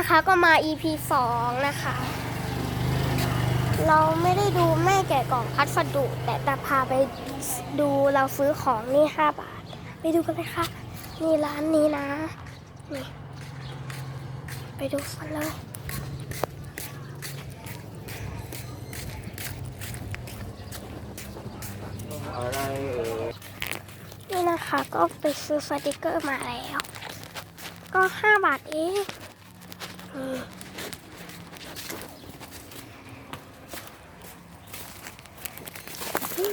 นะคะก็มา EP 2 นะคะ เราไม่ได้ดูแม่แกะกล่องพัสดุ แต่จะพาไปดูเราซื้อของนี่ 5 บาท ไปดูกันเลยค่ะ นี่ร้านนี้นะนี่ไปดูกันเลย อะไรเอ่ยนี่นะคะก็ไปซื้อสติกเกอร์มาแล้ว ก็ 5 บาทเอง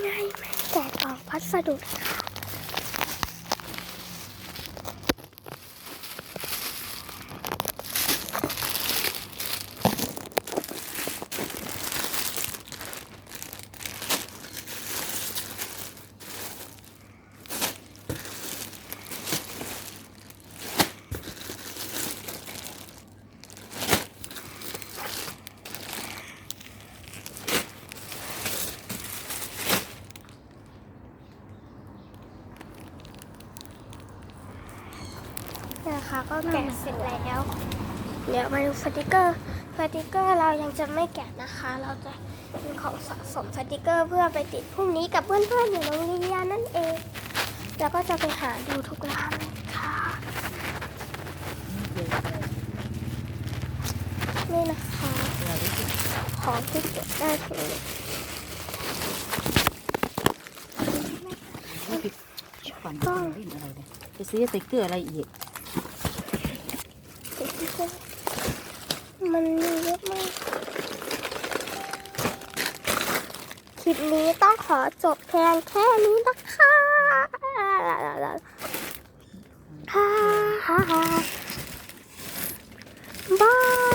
ง่ายแม่แกะกล่องพัสดุนะคะ นี่ยนะคะก็แกะเสร็จแล้วเดี๋ยวมาดูสติกเกอร์สติกเกอร์เรายังจะไม่แกะนะคะ เราจะเป็นของสะสมสติกเกอร์เพื่อไปติดพรุ่งนี้กับเพื่อนๆอยู่โรงเรียนนั่นเอง แล้วก็จะไปหาดูทุกร้านเลยค่ะนี่นะคะของที่เก็บได้คือฝันต้องเล่นอะไรเนี่ยไปซื้อสติกเกอร์อะไรอีก สติกเกอร์ มันมีเยอะมากคลิปนี้ต้องขอจบเพียงแค่นี้นะคะฮ่าฮ่าฮ่า